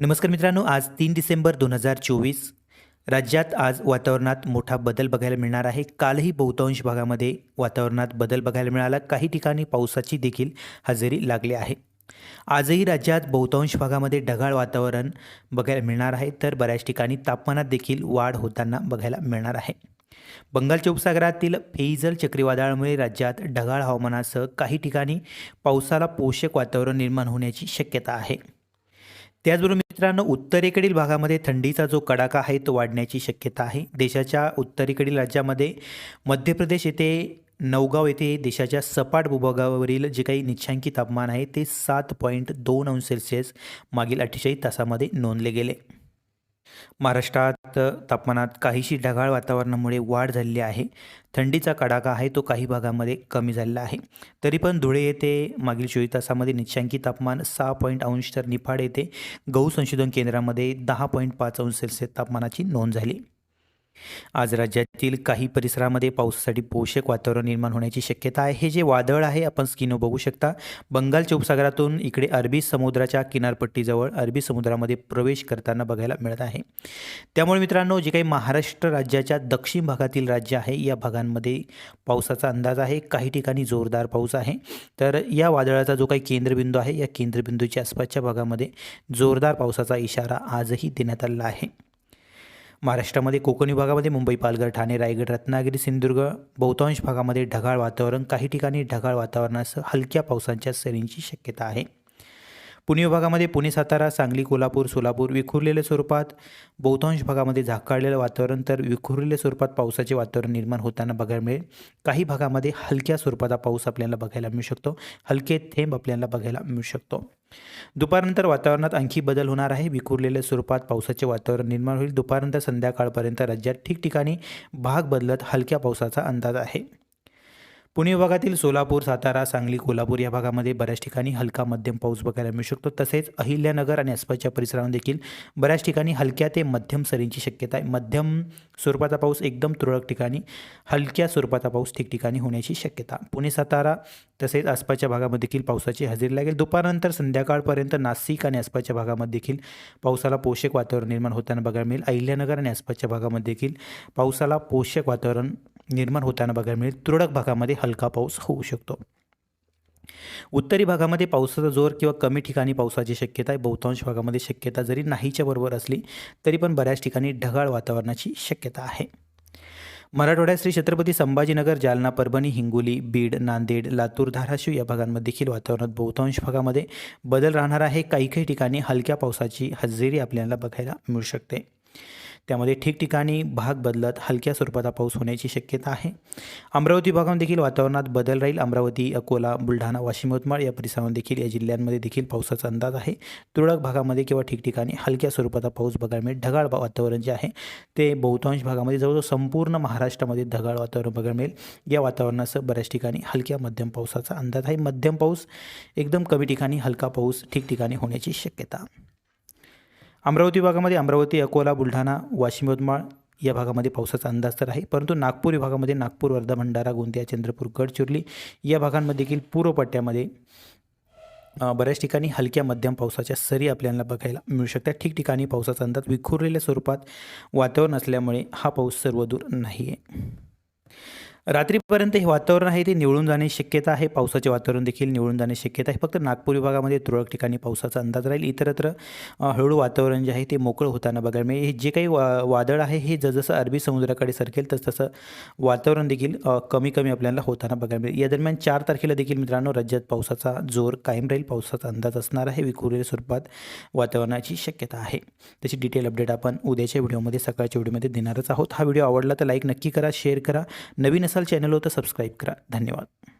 नमस्कार मित्रांनो आज तीन डिसेंबर दोन हजार चोवीस. राज्यात आज वातावरणात मोठा बदल बघायला मिळणार आहे. कालही बहुतांश भागामध्ये वातावरणात बदल बघायला मिळाला. काही ठिकाणी पावसाची देखील हजेरी लागली आहे. आजही राज्यात बहुतांश भागामध्ये ढगाळ वातावरण बघायला मिळणार आहे. तर बऱ्याच ठिकाणी तापमानात देखील वाढ होताना बघायला मिळणार आहे. बंगालच्या उपसागरातील फेईजल चक्रीवादळामुळे राज्यात ढगाळ हवामानासह काही ठिकाणी पावसाला पोषक वातावरण निर्माण होण्याची शक्यता आहे. त्याचबरोबर मित्रांनो उत्तरेकडील भागामध्ये थंडीचा जो कडाका आहे तो वाढण्याची शक्यता आहे. देशाच्या उत्तरेकडील राज्यामध्ये मध्य प्रदेश येथे नवगाव येथे देशाच्या सपाट भूभागावरील जे काही निच्छांकी तापमान आहे ते सात पॉईंट दोन अंश सेल्सिअस मागील अठ्ठेचाळीस तासामध्ये नोंदले गेले. महाराष्ट्रात तापमानात काहीशी ढगाळ वातावरणामुळे वाढ झालेली आहे. थंडीचा कडाका आहे तो काही भागामध्ये कमी झालेला आहे. तरी पण धुळे येथे मागील चोवीस तासामध्ये निश्चांकी तापमान सहा पॉईंट अंश तर निफाड येथे. गहू संशोधन केंद्रामध्ये दहा पॉईंट पाच अंश सेल्सिअस तापमानाची नोंद झाली. आज राज्यातील काही परिसरामध्ये पावसासाठी पोषक वातावरण निर्माण होण्याची शक्यता आहे. हे जे वादळ आहे आपण स्किनो बघू शकता. बंगालच्या उपसागरातून इकडे अरबी समुद्राच्या किनारपट्टीजवळ अरबी समुद्रामध्ये प्रवेश करताना बघायला मिळत आहे. त्यामुळे मित्रांनो जे काही महाराष्ट्र राज्याच्या दक्षिण भागातील राज्य आहे या भागांमध्ये पावसाचा अंदाज आहे. काही ठिकाणी जोरदार पाऊस आहे. तर या वादळाचा जो काही केंद्रबिंदू आहे या केंद्रबिंदूच्या आसपासच्या भागामध्ये जोरदार पावसाचा इशारा आजही देण्यात आलेला आहे. महाराष्ट्रामध्ये कोकण विभागामध्ये मुंबई पालघर ठाणे रायगड रत्नागिरी सिंधुदुर्ग बहुतांश भागामध्ये ढगाळ वातावरण काही ठिकाणी ढगाळ वातावरणासह हलक्या पावसांच्या सरींची शक्यता आहे. पुणे विभागामध्ये पुणे सातारा सांगली कोल्हापूर सोलापूर विखुरलेल्या स्वरूपात बहुतांश भागामध्ये झाकाळलेलं वातावरण तर विखुरलेल्या स्वरूपात पावसाचे वातावरण निर्माण होताना बघायला मिळेल. काही भागामध्ये हलक्या स्वरूपाचा पाऊस आपल्याला बघायला मिळू शकतो. हलके थेंब आपल्याला बघायला मिळू शकतो. दुपारनंतर वातावरणात आणखी बदल होणार आहे. विखुरलेल्या स्वरूपात पावसाचे वातावरण निर्माण होईल. दुपारनंतर संध्याकाळपर्यंत राज्यात ठिकठिकाणी भाग बदलत हलक्या पावसाचा अंदाज आहे. पुणे विभागातील सोलापूर सातारा सांगली कोल्हापूर या भागामध्ये बऱ्याच ठिकाणी हलका मध्यम पाऊस बघायला मिळू शकतो. तसेच अहिल्यानगर आणि आसपासच्या परिसरामध्ये देखील बऱ्याच ठिकाणी हलक्या ते मध्यम सरींची शक्यता आहे. मध्यम स्वरूपाचा पाऊस एकदम तुरळक ठिकाणी हलक्या स्वरूपाचा पाऊस ठिकठिकाणी होण्याची शक्यता. पुणे सातारा तसेच आसपासच्या भागामध्ये देखील पावसाची हजेरी लागेल. दुपारनंतर संध्याकाळपर्यंत नाशिक आणि आसपासच्या भागामध्ये देखील पावसाला पोषक वातावरण निर्माण होताना बघायला मिळेल. अहिल्यानगर आणि आसपासच्या भागामध्ये देखील पावसाला पोषक वातावरण निर्माण होताना बघायला मिळेल. तुरळक भागामध्ये हलका पाऊस होऊ शकतो. उत्तरी भागामध्ये पावसाचा जोर किंवा कमी ठिकाणी पावसाची शक्यता आहे. बहुतांश भागामध्ये शक्यता जरी नाहीच्या बरोबर असली तरी पण बऱ्याच ठिकाणी ढगाळ वातावरणाची शक्यता आहे. मराठवाड्यात श्री छत्रपती संभाजीनगर जालना परभणी हिंगोली बीड नांदेड लातूर धाराशिव या भागांमध्ये देखील वातावरणात बहुतांश भागामध्ये बदल राहणार आहे. काही काही ठिकाणी हलक्या पावसाची हजेरी आपल्याला बघायला मिळू शकते. त्यामध्ये ठिकठिकाणी भाग बदलत हलक्या स्वरूपाचा पाऊस होण्याची शक्यता आहे. अमरावती भागामध्ये देखील वातावरणात बदल राहील. अमरावती अकोला बुलढाणा वाशिम यवतमाळ या परिसरामध्ये देखील या जिल्ह्यांमध्ये देखील पावसाचा अंदाज आहे. तुरळक भागामध्ये किंवा ठिकठिकाणी हलक्या स्वरूपाचा पाऊस बघायला मिळेल. ढगाळ वातावरण जे आहे ते बहुतांश भागामध्ये जवळजवळ संपूर्ण महाराष्ट्रामध्ये ढगाळ वातावरण बघायला मिळेल. या वातावरणासह बऱ्याच ठिकाणी हलक्या मध्यम पावसाचा अंदाज आहे. मध्यम पाऊस एकदम कमी ठिकाणी हलका पाऊस ठिकठिकाणी होण्याची शक्यता. अमरावती भागामध्ये अमरावती अकोला बुलढाणा वाशिम यवतमाळ या भागामध्ये पावसाचा अंदाज तर आहे. परंतु नागपूर विभागामध्ये नागपूर वर्धा भंडारा गोंदिया चंद्रपूर गडचिरोली या भागांमध्ये देखील पूर्व पट्ट्यामध्ये बऱ्याच ठिकाणी हलक्या मध्यम पावसाच्या सरी आपल्याला बघायला मिळू शकतात. ठिकठिकाणी पावसाचा अंदाज विखुरलेल्या स्वरूपात वातावरण असल्यामुळे हा पाऊस सर्वदूर नाही आहे रात्रीपर्यंत हे वातावरण आहे ते निवळून जाण्याची शक्यता आहे. पावसाचे वातावरण देखील निवळून जाण्याची शक्यता आहे. फक्त नागपूर विभागामध्ये तुरळक ठिकाणी पावसाचा अंदाज राहील. इतरत्र हळूहळू वातावरण जे आहे ते मोकळं होताना बघायला मिळेल. हे जे काही वा वादळ आहे हे जसं अरबी समुद्राकडे सरकेल तसतसं वातावरण देखील कमी कमी आपल्याला होताना बघायला मिळेल. या दरम्यान चार तारखेला देखील मित्रांनो राज्यात पावसाचा जोर कायम राहील. पावसाचा अंदाज असणार आहे. विखुरलेल्या स्वरूपात वातावरणाची शक्यता आहे. तशी डिटेल अपडेट आपण उद्याच्या व्हिडिओमध्ये सकाळच्या व्हिडिओमध्ये देणारच आहोत. हा व्हिडिओ आवडला तर लाईक नक्की करा शेअर करा. नवीन असाल चॅनल होतं सबस्क्राईब करा. धन्यवाद.